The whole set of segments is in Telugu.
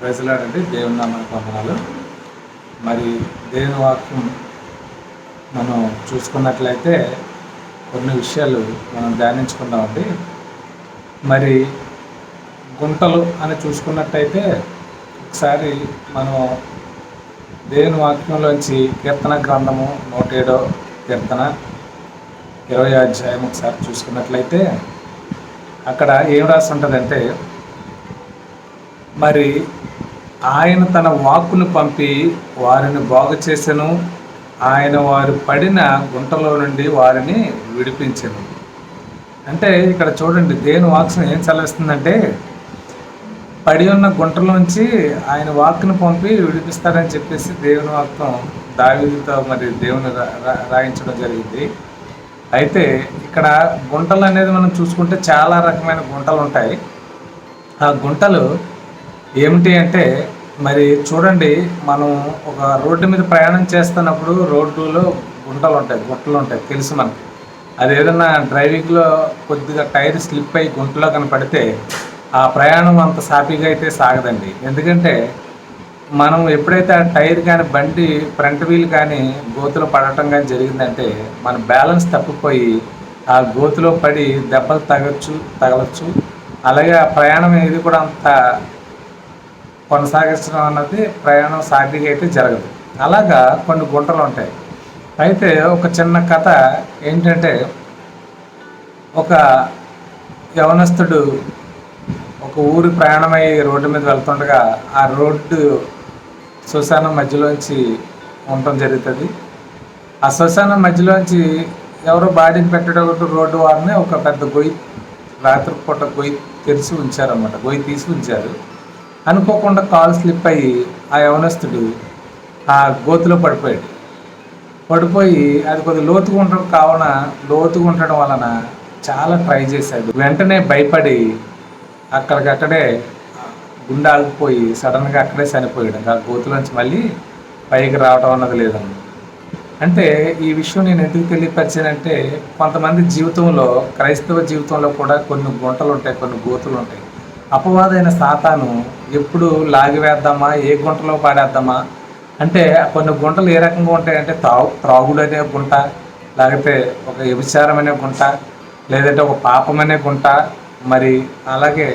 ప్రజలాడండి దేవుని నామని వందనాలు. మరి దేవుని వాక్యం మనం చూసుకున్నట్లయితే కొన్ని విషయాలు మనం ధ్యానించుకుందామండి. మరి గుంటలు అని చూసుకున్నట్టయితే ఒకసారి మనం దేవుని వాక్యంలోంచి కీర్తన గ్రంథము నూట ఏడో కీర్తన ఇరవై అధ్యాయం ఒకసారి చూసుకున్నట్లయితే అక్కడ ఏం రాసి ఉంటుందంటే మరి ఆయన తన వాక్కును పంపి వారిని బాగు చేసెను. ఆయన వారు పడిన గుంటలో నుండి వారిని విడిపించను. అంటే ఇక్కడ చూడండి దేని వాక్సం ఏం చదివిస్తుందంటే పడి ఉన్న గుంటలోంచి ఆయన వాక్ను పంపి విడిపిస్తాడని చెప్పేసి దేవుని వాక్తం దావితో మరి దేవుని రా- రాయించడం జరిగింది. అయితే ఇక్కడ గుంటలు అనేది మనం చూసుకుంటే చాలా రకమైన గుంటలు ఉంటాయి. ఆ గుంటలు ఏమిటి అంటే మరి చూడండి మనం ఒక రోడ్డు మీద ప్రయాణం చేస్తున్నప్పుడు రోడ్డులో గుంటలు ఉంటాయి గుట్టలు ఉంటాయి తెలుసు మనకి. అది ఏదైనా డ్రైవింగ్లో కొద్దిగా టైర్ స్లిప్ అయ్యి గుంటలో కనపడితే ఆ ప్రయాణం అంత సాఫీగా అయితే సాగదండి. ఎందుకంటే మనం ఎప్పుడైతే ఆ టైర్ కానీ బండి ఫ్రంట్ వీల్ కానీ గోతులో పడటం కానీ జరిగిందంటే మన బ్యాలెన్స్ తప్పిపోయి ఆ గోతులో పడి దెబ్బలు తగచ్చు తగలచ్చు. అలాగే ఆ ప్రయాణం అనేది కూడా అంత కొనసాగించడం అన్నది ప్రయాణం సాఫీగా అయితే జరగదు. అలాగా కొన్ని గుంటలు ఉంటాయి. అయితే ఒక చిన్న కథ ఏంటంటే ఒక యవనస్తుడు ఒక ఊరి ప్రయాణమై రోడ్డు మీద వెళ్తుండగా ఆ రోడ్డు శ్మశానం మధ్యలోంచి ఉండటం జరుగుతుంది. ఆ శ్మశానం మధ్యలోంచి ఎవరో బాడీని పెట్టడం రోడ్డు వారిని ఒక పెద్ద గొయ్యి రాత్రిపూట గొయ్యి తెరిచి ఉంచారన్నమాట. గొయ్యి తీసి ఉంచారు. అనుకోకుండా కాల్ స్లిప్ అయ్యి ఆ యవనస్తుడు ఆ గోతిలో పడిపోయాడు. పడిపోయి అది కొద్దిగా లోతుగా ఉండడం కావున లోతుగా ఉండడం వలన చాలా ట్రై చేశాడు. వెంటనే భయపడి అక్కడికక్కడే గుండె ఆగిపోయి సడన్గా అక్కడే చనిపోయాడు. ఆ గోతులోంచి మళ్ళీ పైకి రావడం అన్నది లేదండి అంటే ఈ విషయం నేను ఎందుకు తెలియపరిచానంటే కొంతమంది జీవితంలో క్రైస్తవ జీవితంలో కూడా కొన్ని గుంటలు ఉంటాయి కొన్ని గోతులు ఉంటాయి అపవాదైన సాతాను ఎప్పుడు లాగివేద్దామా ఏ గుంటలో పాడేద్దామా అంటే కొన్ని గుంటలు ఏ రకంగా ఉంటాయంటే తాగు త్రాగుడు అనే గుంట లేకపోతే ఒక వ్యభిచారం అనే గుంట లేదంటే ఒక పాపం అనే గుంట మరి అలాగే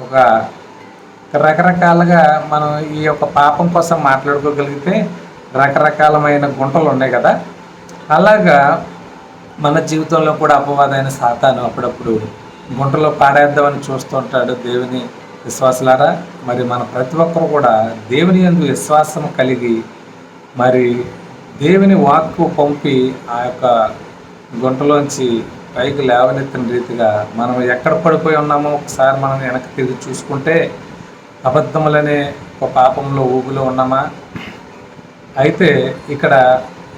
ఒక రకరకాలుగా మనం ఈ యొక్క పాపం కోసం మాట్లాడుకోగలిగితే రకరకాలమైన గుంటలు ఉన్నాయి కదా. అలాగా మన జీవితంలో కూడా అపవాదైన సాతాను అప్పుడప్పుడు గుంటలో పాడేద్దామని చూస్తుంటాడు దేవుని విశ్వాసులారా. మరి మన ప్రతి ఒక్కరు కూడా దేవుని యందు విశ్వాసం కలిగి మరి దేవుని వాక్కు పంపి ఆ యొక్క గుంటలోంచి పైకి లేవనెత్తిన రీతిగా మనం ఎక్కడ పడిపోయి ఉన్నామో ఒకసారి మనం వెనక్కి తిరిగి చూసుకుంటే అబద్ధములనే ఒక పాపంలో ఊగులో ఉన్నామా? అయితే ఇక్కడ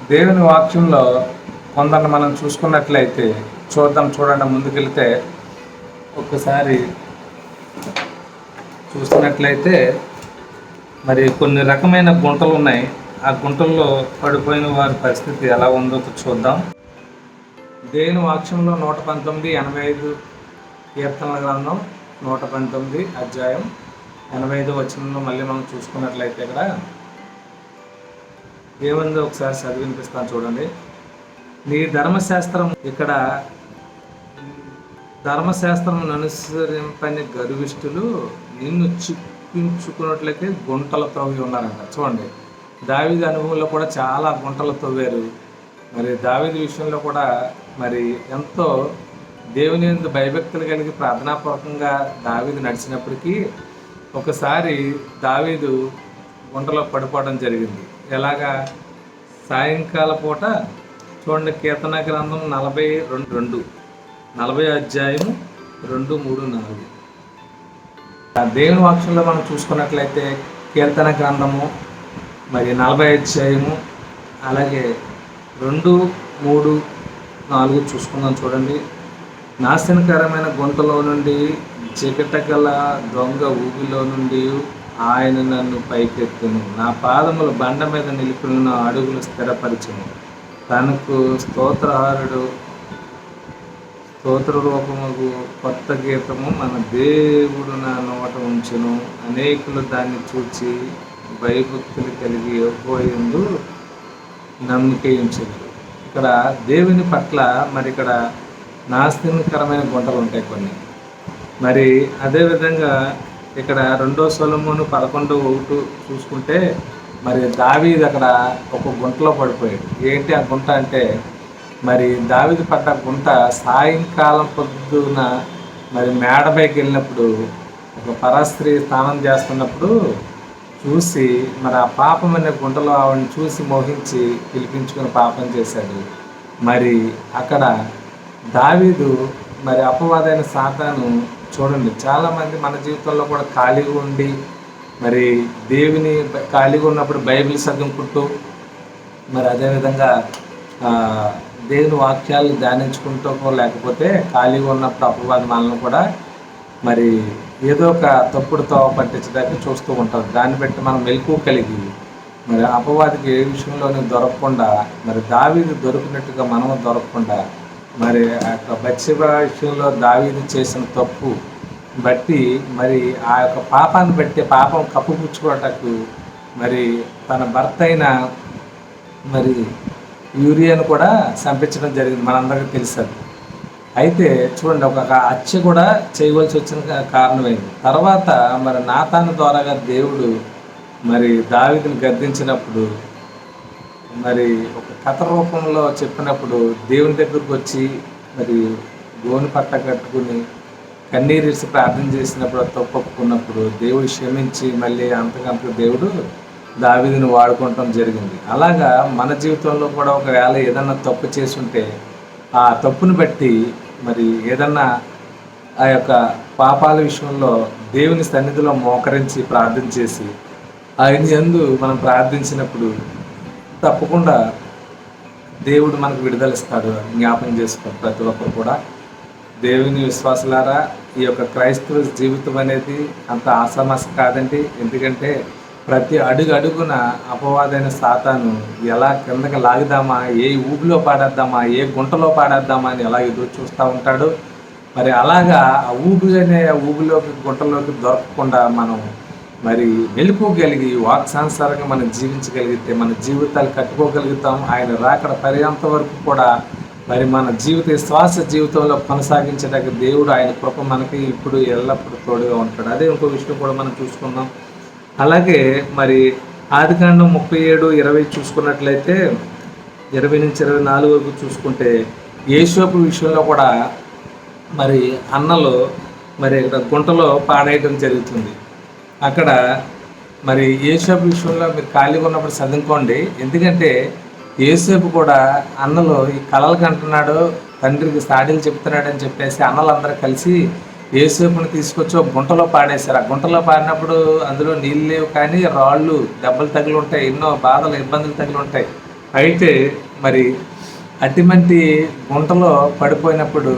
దేవుని వాక్యంలో కొందరిని మనం చూసుకున్నట్లయితే చూద్దాం చూడండి ముందుకెళ్తే ఒక్కసారి చూసినట్లయితే మరి కొన్ని రకమైన గుంటలు ఉన్నాయి. ఆ గుంటల్లో పడిపోయిన వారి పరిస్థితి ఎలా ఉందో చూద్దాం. దేని వాక్యంలో నూట పంతొమ్మిది ఎనభై ఐదు కీర్తనల గ్రంథం? నూట పంతొమ్మిది అధ్యాయం ఎనభై ఐదు వచనంలో మళ్ళీ మనం చూసుకున్నట్లయితే ఇక్కడ ఏముందో ఒకసారి చదివినిపిస్తాను చూడండి. నీ ధర్మశాస్త్రం ఇక్కడ ధర్మశాస్త్రం అనుసరింపని గర్విష్ఠులు నిన్ను చిక్కించుకున్నట్లయితే గుంటలు తవ్వి ఉన్నారంట. చూడండి దావిది అనుభవంలో కూడా చాలా గుంటలు తవ్వారు. మరి దావిది విషయంలో కూడా మరి ఎంతో దేవుని ఎందు భయభక్తులు కలిగి ప్రార్థనాపూర్వకంగా దావీదు నడిచినప్పటికీ ఒకసారి దావీదు గుంటలో పడిపోవడం జరిగింది. ఎలాగా? సాయంకాల పూట చూడండి కీర్తన గ్రంథం నలభై రెండు రెండు. నలభై అధ్యాయము రెండు మూడు నాలుగు. ఆ దేవుని వాక్యంలో మనం చూసుకున్నట్లయితే కీర్తన గ్రంథము మరి నలభై అధ్యాయము అలాగే రెండు మూడు నాలుగు చూసుకుందాం చూడండి. నాశనకరమైన గుంటలో నుండి చికటగల దొంగ ఊబిలో నుండి ఆయన నన్ను పైకెత్తును. నా పాదములు బండ మీద నిలిపిన నా అడుగులు స్థిరపరచును. తనకు స్తోత్రహారుడు స్తోత్ర రూపముకు కొత్త గీతము మన దేవుడు నా నోట ఉంచును. అనేకులు దాన్ని చూచి భయభక్తులు కలిగి పోయిందు నమ్మిక ఇక్కడ దేవుని పట్ల మరి ఇక్కడ నాస్తికరమైన గుంటలు ఉంటాయి కొన్ని. మరి అదేవిధంగా ఇక్కడ రెండో సొలమును పదకొండో ఒకటి చూసుకుంటే మరి దావీది అక్కడ ఒక గుంటలో పడిపోయాడు. ఏంటి ఆ గుంట అంటే మరి దావిది పడ్డ గుంట సాయంకాలం పొద్దున మరి మేడపైకి వెళ్ళినప్పుడు ఒక పరస్త్రీ స్నానం చేస్తున్నప్పుడు చూసి మరి ఆ పాపం అనే గుంటలో ఆవిడని చూసి మోహించి పిలిపించుకుని పాపం చేశాడు. మరి అక్కడ దావీదు మరి అపవాదైన సాతాను చూడండి చాలామంది మన జీవితంలో కూడా ఖాళీగా ఉండి మరి దేవుని ఖాళీగా ఉన్నప్పుడు బైబిల్ చదువుకుంటూ మరి అదేవిధంగా దేవుని వాక్యాలు ధ్యానించుకుంటూ లేకపోతే ఖాళీగా ఉన్నప్పుడు అపవాది మనల్ని కూడా మరి ఏదో ఒక తప్పుడు తోవ పట్టించడానికి చూస్తూ ఉంటారు. దాన్ని బట్టి మనం మెలకు కలిగి మరి అపవాదికి ఏ విషయంలోనే దొరకకుండా మరి దావీది దొరికినట్టుగా మనము దొరకకుండా మరి ఆ యొక్క బత్సెబ విషయంలో దావీది చేసిన తప్పు బట్టి మరి ఆ యొక్క పాపాన్ని బట్టి పాపం కప్పుపుచ్చుకోవటకు మరి తన భర్త అయిన మరి యూరియాను కూడా చంపించడం జరిగింది. మనందరికీ తెలుసు అయితే చూడండి ఒక హత్య కూడా చేయవలసి వచ్చిన కారణమైంది. తర్వాత మరి నాతాను ద్వారాగా దేవుడు మరి దావిదిని గద్దించినప్పుడు మరి ఒక కథ రూపంలో చెప్పినప్పుడు దేవుని దగ్గరకు వచ్చి మరి గోని పట్ట కట్టుకుని కన్నీరిసి ప్రార్థన చేసినప్పుడు తప్పొప్పుకున్నప్పుడు దేవుడు క్షమించి మళ్ళీ అంతకంత దేవుడు దావిదిని వాడుకోవటం జరిగింది. అలాగా మన జీవితంలో కూడా ఒకవేళ ఏదన్నా తప్పు చేసుంటే ఆ తప్పును బట్టి మరి ఏదన్నా ఆ యొక్క పాపాల విషయంలో దేవుని సన్నిధిలో మోకరించి ప్రార్థన చేసి ఆయన ఎందు మనం ప్రార్థించినప్పుడు తప్పకుండా దేవుడు మనకు విడుదలిస్తాడు జ్ఞాపం చేసుకో ప్రతి ఒక్కరు కూడా. దేవుని విశ్వాసులారా ఈ యొక్క క్రైస్తవ జీవితం అనేది అంత ఆసామాస కాదండి. ఎందుకంటే ప్రతి అడుగు అడుగున అపవాదైన సాతాను ఎలా కిందకి లాగుదామా ఏ ఊబిలో పాడేద్దామా ఏ గుంటలో పాడేద్దామా అని ఎలా ఎదురు చూస్తూ ఉంటాడు. మరి అలాగా ఆ ఊబి అనే ఊబిలోకి గుంటలోకి దొరకకుండా మనం మరి వెలుపుగలిగి వాక్సానుసారంగా మనం జీవించగలిగితే మన జీవితాలు కట్టుకోగలుగుతాం. ఆయన రాకడ పర్యంత వరకు కూడా మరి మన జీవిత శ్వాస జీవితంలో కొనసాగించడానికి దేవుడు ఆయన కృప మనకి ఇప్పుడు ఎల్లప్పుడూ తోడుగా ఉంటాడు. అదే ఇంకో విషయం కూడా మనం చూసుకుందాం. అలాగే మరి ఆదికాండం ముప్పై ఏడు ఇరవై చూసుకున్నట్లయితే ఇరవై నుంచి ఇరవై నాలుగు వరకు చూసుకుంటే ఏషోపు విషయంలో కూడా మరి అన్నలు మరి ఇక్కడ గుంటలో పాడేయడం జరుగుతుంది. అక్కడ మరి ఏషోపు విషయంలో మీరు ఖాళీగా ఉన్నప్పుడు చదువుకోండి. ఎందుకంటే ఏసేపు కూడా అన్నలు ఈ కళలకు అంటున్నాడు తండ్రికి సాడీలు చెప్తున్నాడని చెప్పేసి అన్నలందరూ కలిసి ఏసేపుని తీసుకొచ్చి ఒక గుంటలో పాడేశారు. ఆ గుంటలో పాడినప్పుడు అందులో నీళ్ళు లేవు కానీ రాళ్ళు దెబ్బలు తగిలి ఉంటాయి ఎన్నో బాధలు ఇబ్బందులు తగిలి ఉంటాయి అయితే మరి అటువంటి గుంటలో పడిపోయినప్పుడు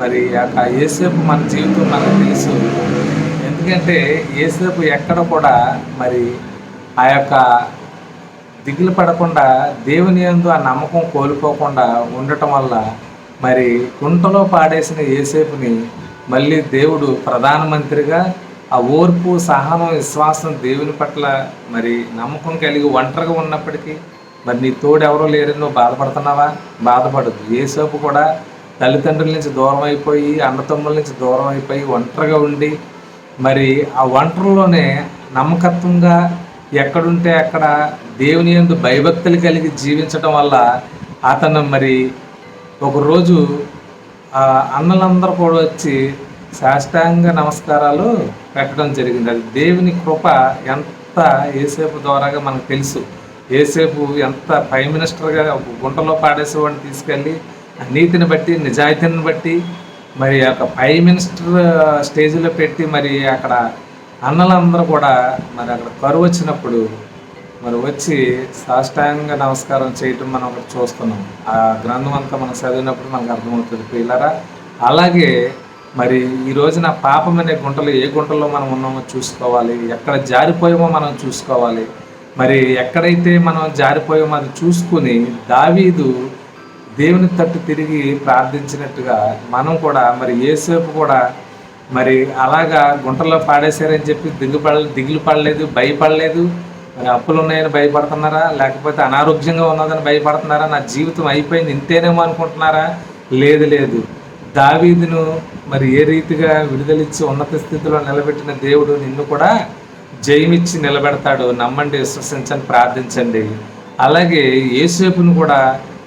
మరి ఆ ఏసేపు మన జీవితం మనకు తెలుసు. ఎందుకంటే ఏసేపు ఎక్కడ కూడా మరి ఆ యొక్క దిగులు పడకుండా దేవుని ఎందు ఆ నమ్మకం కోల్పోకుండా ఉండటం వల్ల మరి గుంటలో పాడేసిన ఏసేపుని మళ్ళీ దేవుడు ప్రధానమంత్రిగా ఆ ఓర్పు సహనం విశ్వాసం దేవుని పట్ల మరి నమ్మకం కలిగి ఒంటరిగా ఉన్నప్పటికీ మరి నీ తోడు ఎవరో లేరని నువ్వు బాధపడుతున్నావా? బాధపడదు ఏసేపు కూడా తల్లిదండ్రుల నుంచి దూరం అయిపోయి అన్నతమ్ముల నుంచి దూరం అయిపోయి ఒంటరిగా ఉండి మరి ఆ ఒంటరిలోనే నమ్మకత్వంగా ఎక్కడుంటే అక్కడ దేవుని ఎందు భయభక్తులు కలిగి జీవించడం వల్ల అతను మరి ఒకరోజు అన్నలందరూ కూడా వచ్చి సాష్టాంగ నమస్కారాలు పెట్టడం జరిగింది. అది దేవుని కృప ఎంత ఏసేపు ద్వారాగా మనకు తెలుసు. ఏసేపు ఎంత ప్రైమ్ మినిస్టర్గా గుంటలో పాడేసేవాడిని తీసుకెళ్ళి నీతిని బట్టి నిజాయితీని బట్టి మరి ఒక ప్రైమ్ మినిస్టర్ స్టేజ్లో పెట్టి మరి అక్కడ అన్నలందరూ కూడా మరి అక్కడ కరువు వచ్చినప్పుడు మరి వచ్చి సాష్టాంగ నమస్కారం చేయటం మనం ఒకటి చూస్తున్నాం. ఆ గ్రంథం అంతా మనం చదివినప్పుడు మనకు అర్థమవుతుంది పిల్లరా అలాగే మరి ఈ రోజున పాపం అనే గుంటలు ఏ గుంటలో మనం ఉన్నామో చూసుకోవాలి. ఎక్కడ జారిపోయామో మనం చూసుకోవాలి. మరి ఎక్కడైతే మనం జారిపోయామో అది చూసుకుని దావీదు దేవుని తట్టు తిరిగి ప్రార్థించినట్టుగా మనం కూడా మరి ఏసేపు కూడా మరి అలాగా గుంటలో పాడేశారని చెప్పి దిగుపడ దిగులు పడలేదు భయపడలేదు. మరి అప్పులు ఉన్నాయని భయపడుతున్నారా? లేకపోతే అనారోగ్యంగా ఉన్నదని భయపడుతున్నారా? నా జీవితం అయిపోయింది ఇంతేనేమో అనుకుంటున్నారా? లేదు లేదు. దావీదును మరి ఏ రీతిగా విడుదలిచ్చి ఉన్నత స్థితిలో నిలబెట్టిన దేవుడు నిన్ను కూడా జయమిచ్చి నిలబెడతాడు. నమ్మండి విశ్వసించండి ప్రార్థించండి. అలాగే ఏసేపును కూడా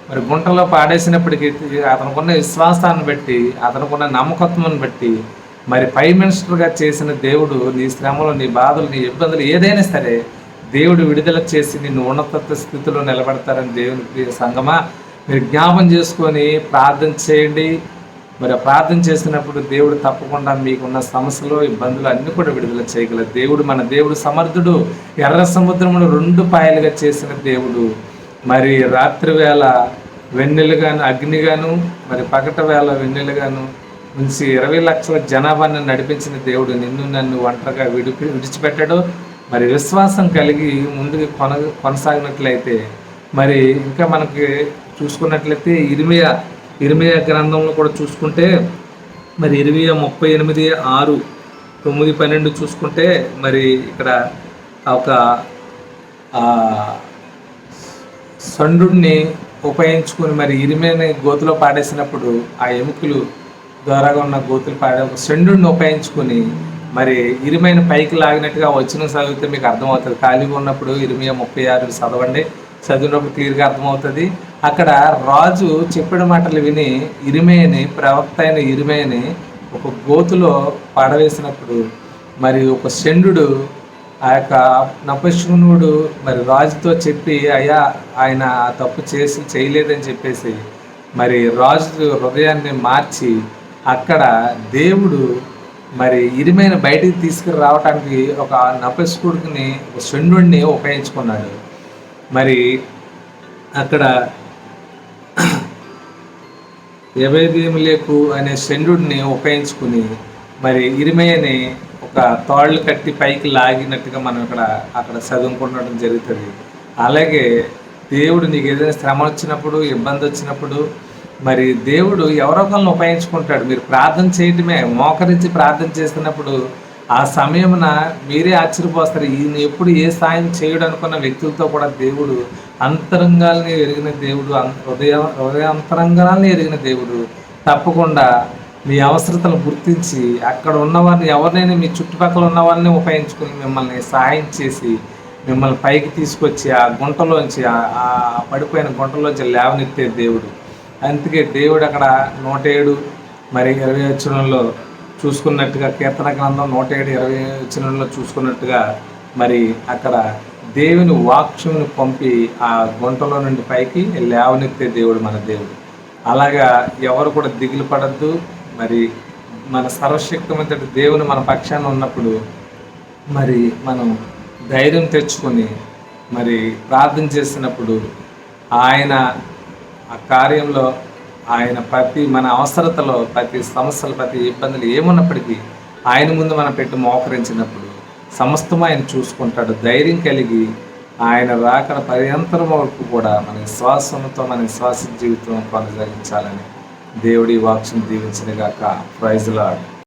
మరి గుంటలో పాడేసినప్పటికీ అతనుకున్న విశ్వాసాన్ని బట్టి అతనుకున్న నమ్మకత్వం బట్టి మరి ప్రైమ్ మినిస్టర్గా చేసిన దేవుడు నీ శ్రమలు నీ బాధలు నీ ఇబ్బందులు ఏదైనా సరే దేవుడు విడుదల చేసి నిన్ను ఉన్నత స్థితిలో నిలబెడతారని దేవుని ప్రియ సంగమా. మీరు జ్ఞాపం చేసుకొని ప్రార్థన చేయండి. మరి ప్రార్థన చేసినప్పుడు దేవుడు తప్పకుండా మీకున్న సమస్యలు ఇబ్బందులు అన్ని కూడా విడుదల చేయగల దేవుడు మన దేవుడు సమర్థుడు. ఎర్ర సముద్రమును రెండు పాయలుగా చేసిన దేవుడు. మరి రాత్రి వేళ వెన్నెలుగాను అగ్నిగాను మరి పగట వేళ వెన్నెలుగాను ఉంచి ఇరవై లక్షల జనాభాను నడిపించిన దేవుడు నిన్ను నన్ను ఒంటరిగా విడిపి విడిచిపెట్టాడు. మరి విశ్వాసం కలిగి ముందుకు కొన కొనసాగినట్లయితే మరి ఇంకా మనకి చూసుకున్నట్లయితే ఇరిమియ ఇరిమియ గ్రంథంలో కూడా చూసుకుంటే మరి ఇరవై ముప్పై ఎనిమిది ఆరు తొమ్మిది పన్నెండు చూసుకుంటే మరి ఇక్కడ ఒక ఆ, సండుని ఉపయోగించుకుని మరి ఇరిమేని గోతులో పాడేసినప్పుడు ఆ ఎముకలు ద్వారాగా ఉన్న గోతులు పాడే ఒక సండుని ఉపయోగించుకుని మరి ఇరిమైన పైకి లాగినట్టుగా వచ్చిన చదివితే మీకు అర్థమవుతుంది. ఖాళీగా ఉన్నప్పుడు ఇరిమియా ముప్పై ఆరు చదవండి. చదివినప్పుడు క్లియర్గా అర్థమవుతుంది. అక్కడ రాజు చెప్పిన మాటలు విని ఇరిమేని ప్రవక్త అయిన ఇరిమేని ఒక గోతులో పడవేసినప్పుడు మరి ఒక శండు ఆ యొక్క నపశునుడు మరి రాజుతో చెప్పి అయ్యా ఆయన ఆ తప్పు చేసి చేయలేదని చెప్పేసి మరి రాజు హృదయాన్ని మార్చి అక్కడ దేవుడు మరి ఇరిమైన బయటికి తీసుకురావటానికి ఒక నపస్కుడిని ఒక ఉపయోగించుకున్నాడు. మరి అక్కడ లేకు అనే షండుడిని ఉపయోగించుకుని మరి ఇరిమయని ఒక తాళ్ళు కట్టి పైకి లాగినట్టుగా మనం ఇక్కడ అక్కడ చదువుకుండడం జరుగుతుంది. అలాగే దేవుడు నీకు ఏదైనా శ్రమ వచ్చినప్పుడు ఇబ్బంది వచ్చినప్పుడు మరి దేవుడు ఎవరో ఒకరిని ఉపయోగించుకుంటాడు. మీరు ప్రార్థన చేయటమే మోకరించి ప్రార్థన చేస్తున్నప్పుడు ఆ సమయమున మీరే ఆశ్చర్యపోస్తారు. ఈయన ఎప్పుడు ఏ సాయం చేయడం అనుకున్న వ్యక్తులతో కూడా దేవుడు అంతరంగాల్ని ఎరిగిన దేవుడు అం- హృదయ హృదయాంతరంగాల్ని ఎరిగిన దేవుడు. తప్పకుండా మీ అవసరతను గుర్తించి అక్కడ ఉన్నవారిని ఎవరినైనా మీ చుట్టుపక్కల ఉన్న వారిని ఉపయోగించుకుని మిమ్మల్ని సహాయం చేసి మిమ్మల్ని పైకి తీసుకొచ్చి ఆ గుంటలోంచి ఆ పడిపోయిన గుంటలోంచి లేవనెత్తే దేవుడు. అందుకే దేవుడు అక్కడ నూట ఏడు మరి ఇరవై వచ్చినంలో చూసుకున్నట్టుగా కీర్తన గ్రంథం నూట ఏడు ఇరవై వచ్చినంలో చూసుకున్నట్టుగా మరి అక్కడ దేవుని వాక్యమును పంపి ఆ గుంటలో నుండి పైకి లేవనెత్తే దేవుడు మన దేవుడు. అలాగా ఎవరు కూడా దిగులు పడద్దు. మరి మన సర్వశక్తిమంతటి దేవుని మన పక్షాన ఉన్నప్పుడు మరి మనం ధైర్యం తెచ్చుకొని మరి ప్రార్థన చేసినప్పుడు ఆయన ఆ కార్యంలో ఆయన ప్రతి మన అవసరతలో ప్రతి సమస్యలు ప్రతి ఇబ్బందులు ఏమున్నప్పటికీ ఆయన ముందు మనం పెట్టి మోకరించినప్పుడు సమస్తం ఆయన చూసుకుంటాడు. ధైర్యం కలిగి ఆయన రాకడ పర్యంతరం వరకు కూడా మన విశ్వాసంతో మన విశ్వాస జీవితం కొనసాగించాలని దేవుడి వాక్షన్ దీవించినగాక. గాక